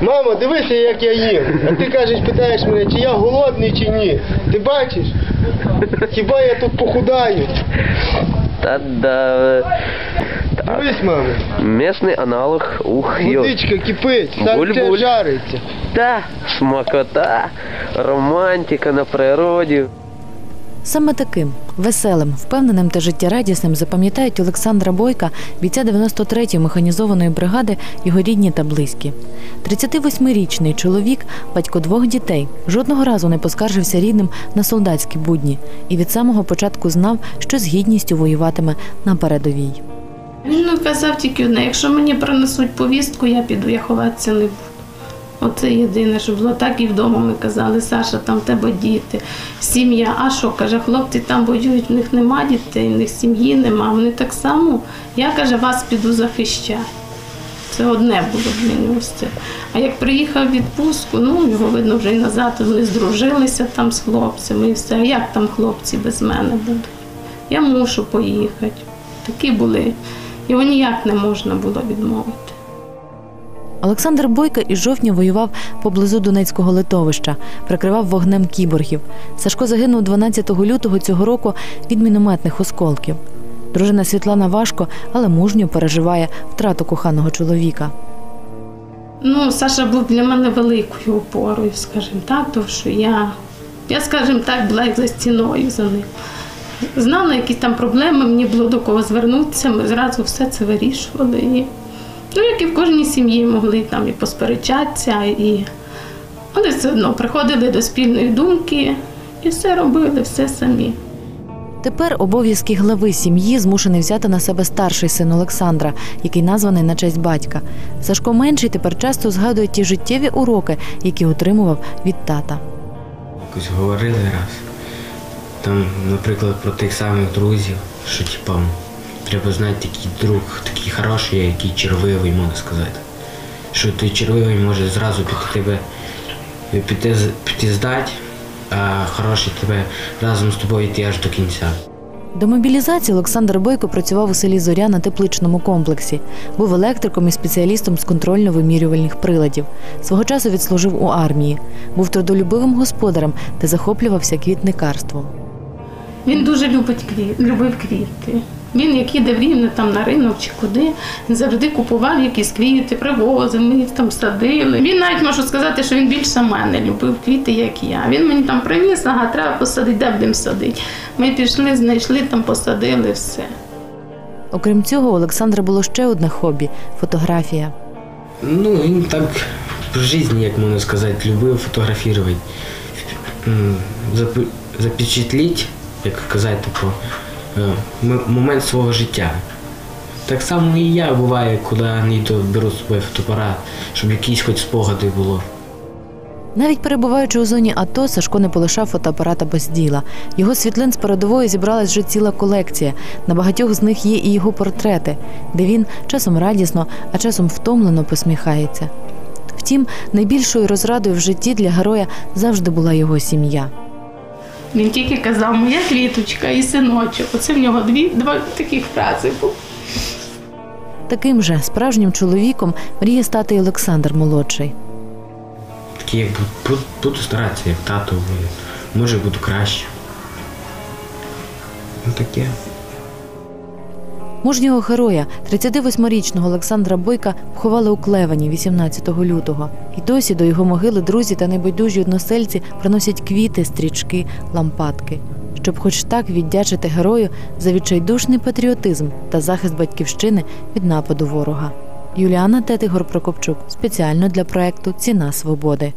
Мамо, дивися, як я їм. А ти кажеш, питаєш мене, чи я голодний, чи ні. Ти бачиш? Хіба я тут похудаю? Та да. Так. Дивись, мамо. Місний аналог. Ух, йо. Водичка кипить, сальце Буль-буль. жариться. Та, смакота, романтика на природі. Саме таким веселим, впевненим та життєрадісним запам'ятають Олександра Бойка, бійця 93-ї механізованої бригади, його рідні та близькі. 38-річний чоловік, батько двох дітей, жодного разу не поскаржився рідним на солдатські будні і від самого початку знав, що з гідністю воюватиме на передовій. Він казав тільки одне, якщо мені принесуть повістку, я піду, я ховатися не буду. Оце єдине, що було так і вдома ми казали, Саша, там в тебе діти, сім'я. А що, каже, хлопці там воюють, в них нема дітей, в них сім'ї нема. Вони так само, я каже, вас піду захищати. Це одне було для нього. це. А як приїхав в відпустку, ну його видно вже й назад, вони здружилися там з хлопцями і все. А як там хлопці без мене будуть? Я мушу поїхати. Такі були. Його ніяк не можна було відмовити. Олександр Бойка із жовтня воював поблизу Донецького литовища, прикривав вогнем кіборгів. Сашко загинув 12 лютого цього року від мінометних осколків. Дружина Світлана важко, але мужньо переживає втрату коханого чоловіка. Ну, Саша був для мене великою опорою, скажімо так, тому що я, я, скажімо так, була як за стіною за ним. Знала, які там проблеми, мені було до кого звернутися, ми зразу все це вирішували. Ну, як і в кожній сім'ї могли там і посперечатися, і вони все одно приходили до спільної думки і все робили, все самі. Тепер обов'язки глави сім'ї змушений взяти на себе старший син Олександра, який названий на честь батька. Сашко менший тепер часто згадує ті життєві уроки, які отримував від тата. Якось говорили раз. Там, наприклад, про тих самих друзів, що типа треба знати такий друг, такий хороший, який червивий, можна сказати. Що той червивий може зразу піти тебе піти, піти здати, а хороший тебе разом з тобою йти аж до кінця. До мобілізації Олександр Бойко працював у селі Зоря на тепличному комплексі. Був електриком і спеціалістом з контрольно-вимірювальних приладів. Свого часу відслужив у армії. Був трудолюбивим господарем та захоплювався квітникарством. Він дуже любить квіт, любив квіти. Він, як їде в Рівне там на ринок чи куди, він завжди купував якісь квіти, привозив, ми їх там садили. Він навіть можу сказати, що він більше мене любив квіти, як я. Він мені там приніс, ага, треба посадити, де будемо садити. Ми пішли, знайшли, там посадили все. Окрім цього, у Олександра було ще одне хобі фотографія. Ну, він так в житті, як можна сказати, любив фотографувати. Запечатліть, як казати, типу, момент свого життя. Так само і я буває, коли не йду, беру з фотоапарат, щоб якісь хоч спогади було. Навіть перебуваючи у зоні АТО, Сашко не полишав фотоапарата без діла. Його світлин з передової зібралась вже ціла колекція. На багатьох з них є і його портрети, де він часом радісно, а часом втомлено посміхається. Втім, найбільшою розрадою в житті для героя завжди була його сім'я. Він тільки казав, моя квіточка і синочок. Оце в нього дві два таких фрази був. Таким же справжнім чоловіком мріє стати і Олександр молодший. Такі, як бу- бу- буду старатися, як тато, може буду краще. Ну таке. Мужнього героя, 38-річного Олександра Бойка, поховали у Клевані 18 лютого. І досі до його могили друзі та небайдужі односельці приносять квіти, стрічки, лампадки, щоб хоч так віддячити герою за відчайдушний патріотизм та захист батьківщини від нападу ворога. Юліана Тетигор Прокопчук спеціально для проекту Ціна свободи.